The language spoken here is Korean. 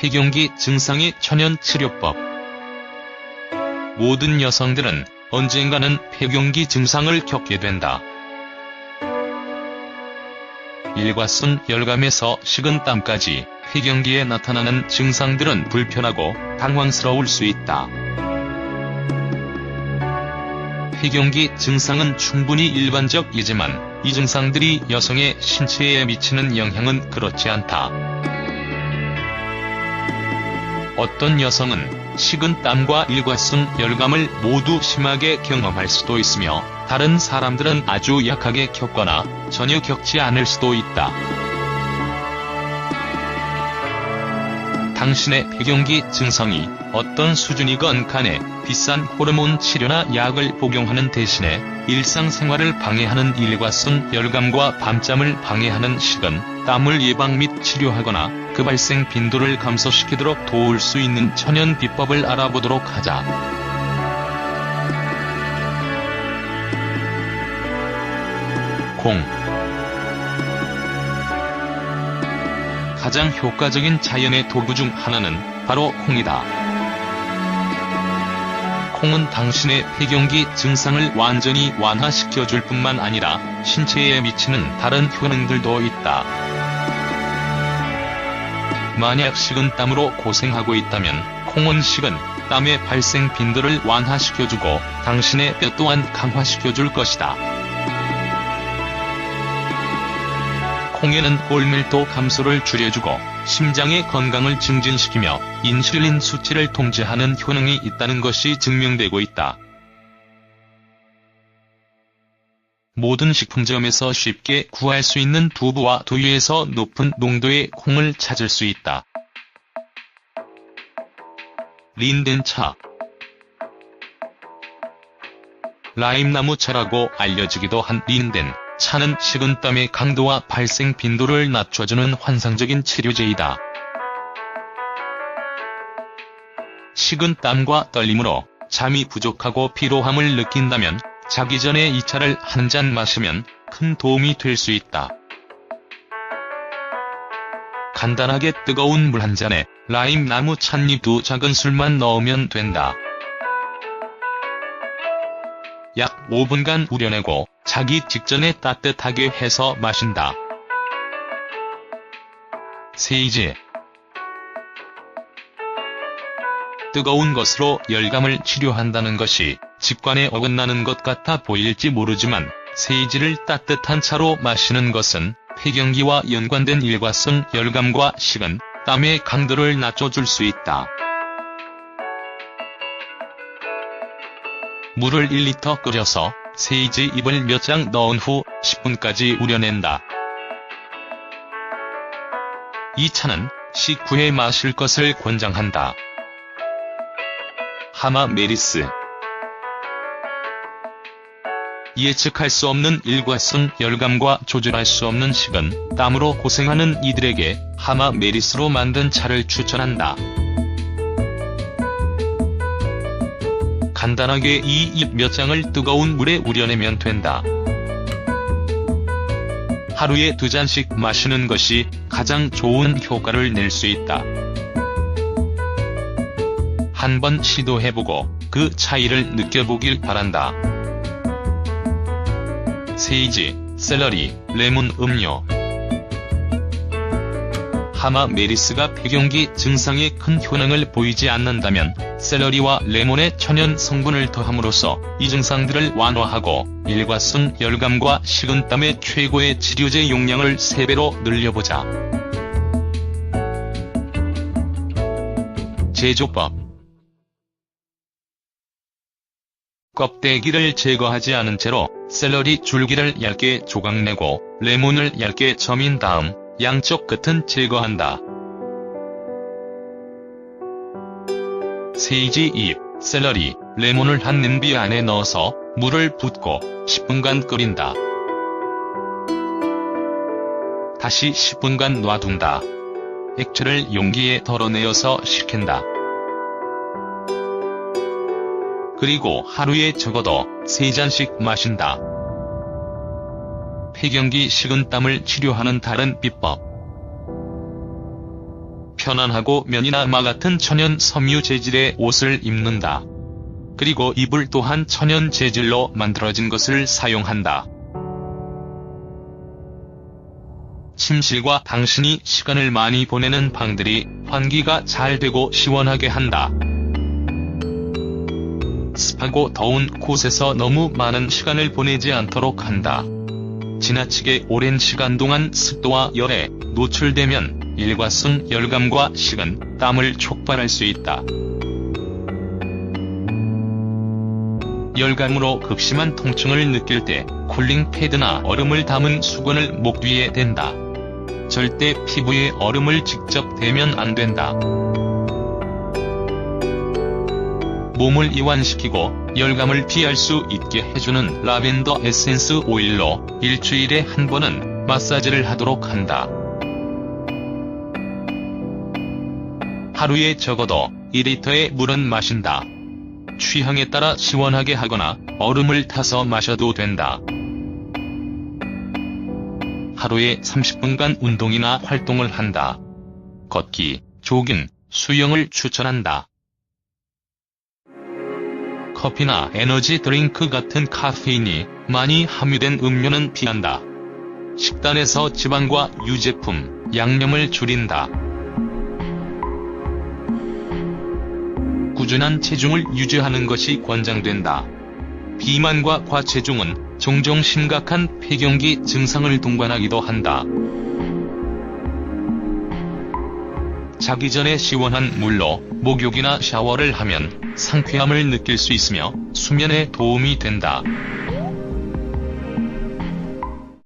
폐경기 증상의 천연 치료법 모든 여성들은 언젠가는 폐경기 증상을 겪게 된다. 일과순 열감에서 식은땀까지 폐경기에 나타나는 증상들은 불편하고 당황스러울 수 있다. 폐경기 증상은 충분히 일반적이지만 이 증상들이 여성의 신체에 미치는 영향은 그렇지 않다. 어떤 여성은 식은땀과 일과순 열감을 모두 심하게 경험할 수도 있으며 다른 사람들은 아주 약하게 겪거나 전혀 겪지 않을 수도 있다. 당신의 폐경기 증상이 어떤 수준이건 간에 비싼 호르몬 치료나 약을 복용하는 대신에 일상생활을 방해하는 일과순 열감과 밤잠을 방해하는 식은 땀을 예방 및 치료하거나 그 발생 빈도를 감소시키도록 도울 수 있는 천연 비법을 알아보도록 하자. 콩 가장 효과적인 자연의 도구 중 하나는 바로 콩이다. 콩은 당신의 폐경기 증상을 완전히 완화시켜줄 뿐만 아니라 신체에 미치는 다른 효능들도 있다. 만약 식은땀으로 고생하고 있다면 콩은 식은 땀의 발생 빈도를 완화시켜주고 당신의 뼈 또한 강화시켜줄 것이다. 콩에는 골밀도 감소를 줄여주고 심장의 건강을 증진시키며 인슐린 수치를 통제하는 효능이 있다는 것이 증명되고 있다. 모든 식품점에서 쉽게 구할 수 있는 두부와 두유에서 높은 농도의 콩을 찾을 수 있다. 린덴차 라임나무 차라고 알려지기도 한 린덴 차는 식은땀의 강도와 발생 빈도를 낮춰주는 환상적인 치료제이다. 식은땀과 떨림으로 잠이 부족하고 피로함을 느낀다면 자기 전에 이 차를 한 잔 마시면 큰 도움이 될 수 있다. 간단하게 뜨거운 물 한 잔에 라임 나무 찻잎 두 작은 술만 넣으면 된다. 약 5분간 우려내고 자기 직전에 따뜻하게 해서 마신다. 세이지 뜨거운 것으로 열감을 치료한다는 것이 직관에 어긋나는 것 같아 보일지 모르지만 세이지를 따뜻한 차로 마시는 것은 폐경기와 연관된 일과성 열감과 식은 땀의 강도를 낮춰줄 수 있다. 물을 1리터 끓여서 세이지 잎을 몇 장 넣은 후 10분까지 우려낸다. 이 차는 식후에 마실 것을 권장한다. 하마 메리스 예측할 수 없는 일과성 열감과 조절할 수 없는 식은 땀으로 고생하는 이들에게 하마 메리스로 만든 차를 추천한다. 간단하게 이 잎 몇 장을 뜨거운 물에 우려내면 된다. 하루에 두 잔씩 마시는 것이 가장 좋은 효과를 낼 수 있다. 한번 시도해보고 그 차이를 느껴보길 바란다. 세이지, 샐러리, 레몬 음료 하마 메리스가 폐경기 증상에 큰 효능을 보이지 않는다면 샐러리와 레몬의 천연 성분을 더함으로써 이 증상들을 완화하고 일과성 열감과 식은땀의 최고의 치료제 용량을 3배로 늘려보자. 제조법 껍데기를 제거하지 않은 채로 샐러리 줄기를 얇게 조각내고 레몬을 얇게 점인 다음 양쪽 끝은 제거한다. 세이지 잎, 샐러리, 레몬을 한 냄비 안에 넣어서 물을 붓고 10분간 끓인다. 다시 10분간 놔둔다. 액체를 용기에 덜어내어서 식힌다. 그리고 하루에 적어도 3잔씩 마신다. 폐경기 식은땀을 치료하는 다른 비법 편안하고 면이나 마 같은 천연 섬유 재질의 옷을 입는다. 그리고 이불 또한 천연 재질로 만들어진 것을 사용한다. 침실과 당신이 시간을 많이 보내는 방들이 환기가 잘 되고 시원하게 한다. 습하고 더운 곳에서 너무 많은 시간을 보내지 않도록 한다. 지나치게 오랜 시간 동안 습도와 열에 노출되면 일과성 열감과 식은 땀을 촉발할 수 있다. 열감으로 극심한 통증을 느낄 때 쿨링 패드나 얼음을 담은 수건을 목 뒤에 댄다. 절대 피부에 얼음을 직접 대면 안 된다. 몸을 이완시키고 열감을 피할 수 있게 해주는 라벤더 에센스 오일로 일주일에 한 번은 마사지를 하도록 한다. 하루에 적어도 2리터의 물은 마신다. 취향에 따라 시원하게 하거나 얼음을 타서 마셔도 된다. 하루에 30분간 운동이나 활동을 한다. 걷기, 조깅, 수영을 추천한다. 커피나 에너지 드링크 같은 카페인이 많이 함유된 음료는 피한다. 식단에서 지방과 유제품, 양념을 줄인다. 꾸준한 체중을 유지하는 것이 권장된다. 비만과 과체중은 종종 심각한 폐경기 증상을 동반하기도 한다. 자기 전에 시원한 물로 목욕이나 샤워를 하면 상쾌함을 느낄 수 있으며 수면에 도움이 된다.